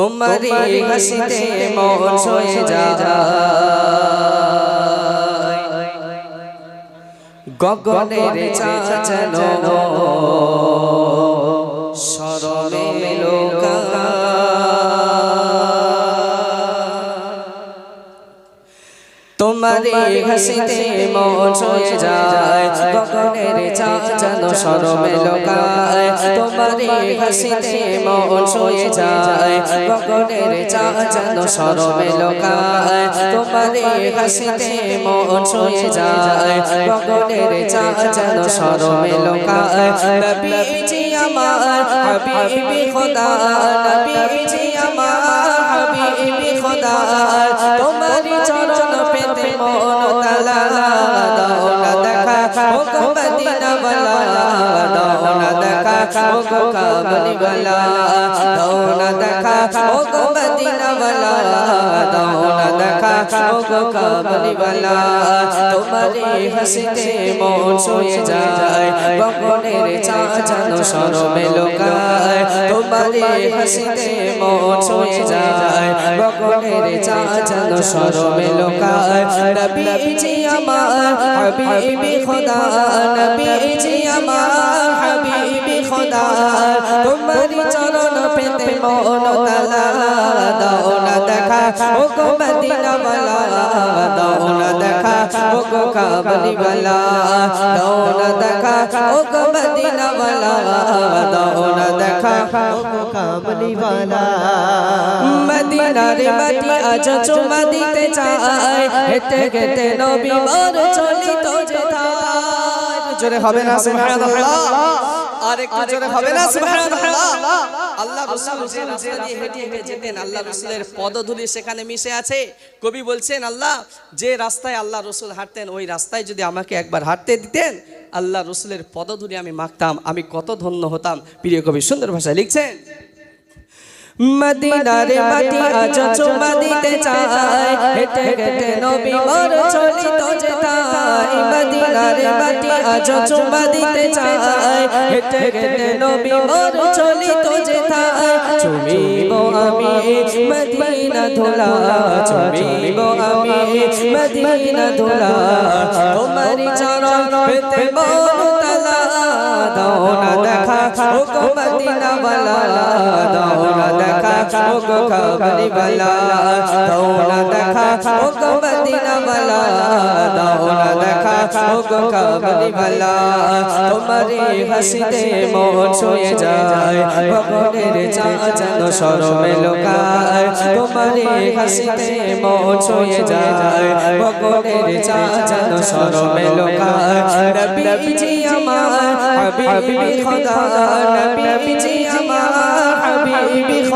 তোমারি হাসিতে মন সয়ে যায়। গগনের চাচানো তোমারে হাসিতে মন সয়ে যায়। গগনের চাচানো সরমে লোকায়। তোমারে হাসিতে মন সয়ে যায়। গগনের চাচানো সরমে লোকায়। তোমারে হাসিতে মন সয়ে যায়। গগনের চাচানো সরমে লোকায়। নবীজি আমার হাবিবি খোদা। নবীজি আমার হাবিবি খোদা। তোমারি ওয়ালা দাও না দেখা ও গো মদিনা ওয়ালা দাও না দেখা ও গো কাবলি ওয়ালা তোমারে হাসিতে মন ছুঁয়ে যায় গগনের চাঁদ যেন সরবে লোকায় তোমারে হাসিতে মন ছুঁয়ে যায় গগনের চাঁদ যেন সরবে লোকায় নবীজি আমার হাবিবি খোদা নবীজি আমার হাবিবি খোদা মন তালা দাও না দেখা ও গো মদিনা ওয়ালা দাও না দেখা ও গো কাবলি ওয়ালা দাও না দেখা ও গো মদিনা ওয়ালা দাও না দেখা ও গো কাবলি ওয়ালা মদিনার মাটি আজ চুমা দিতে চায়। হেতে গেতে নবী মোর চলিত যেথায় জোরে হবে না, সুবহানাল্লাহ। আর একটু জোরে হবে না? সুবহানাল্লাহ। আল্লাহ রাসূল যে রাস্তা দিয়ে হেঁটে হেঁটে যেতেন। আল্লাহ রাসূলের পদধূলি সেখানে মিশে আছে। কবি বলছেন আল্লাহ যে রাস্তায় আল্লাহ রসুল হাঁটতেন ওই রাস্তায় যদি আমাকে একবার হাঁটতে দিতেন আল্লাহ রসুলের পদধূলি আমি মাখতাম। আমি কত ধন্য হতাম। প্রিয় কবি সুন্দর ভাষায় লিখছেন মদিনারে মাটি আজ চুমা দিতে চায়। হেঁটে হেঁটে নবী মোর চলিত যেতায় মদিনারে মাটি আজ চুমা দিতে চায়। হেঁটে হেঁটে নবী মোর চলিত যেতায় চুমিব আমি মদিনা ধুলা চুমিব আমি মদিনা ধুলা। তোমারি চরণ পেতে মন দাও না দেখা ও মদিনা वाला দাও না দেখা ও কবরি দেখা ও দেখা ও কবরি বালা তোমারে হাসিতে মন ছুঁয়ে যায় ভগবানের চাঁদ শরমে লোকায় তোমারে হাসিতে মন ছুঁয়ে যায় ভগবানের চাঁদ শরমে লোকায় নবীজি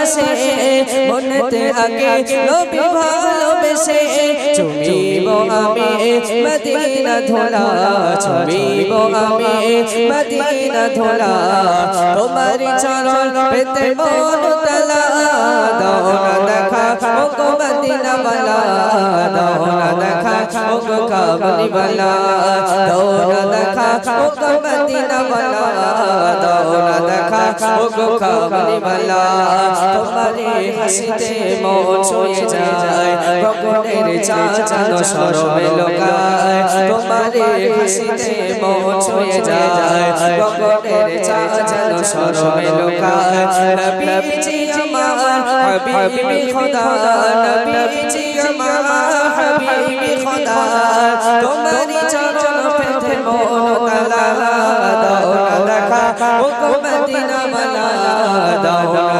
ভালোবাসে, মনেতে আগে নবী ভালোবেসে। চুমিব আমি মদিনা ধোলা, চুমিব আমি মদিনা ধোলা। তোমার চরণ পেতে মন তালা, দাও না দেখা, ওগো মদিনা বালা। দাও দেখা, ওগো কাবলি বালা। দাও দেখা, ওগো মদিনা বালা। দাও দেখা, ওগো কাবলি বালা। তোমারে হাসিতে মন ছুঁয়ে যায়। লোকায়। তোমারে হাসিতে মন ছুঁয়ে যায়। গগনের চাচানো সরমে লোকায়। নবীজি আমার হাবিবি খোদা নবীজি আমার হাবিবি খোদা। তোমারি চরণ পেতে মন তালা দাও দেখা ও মদিনা वाला দাও না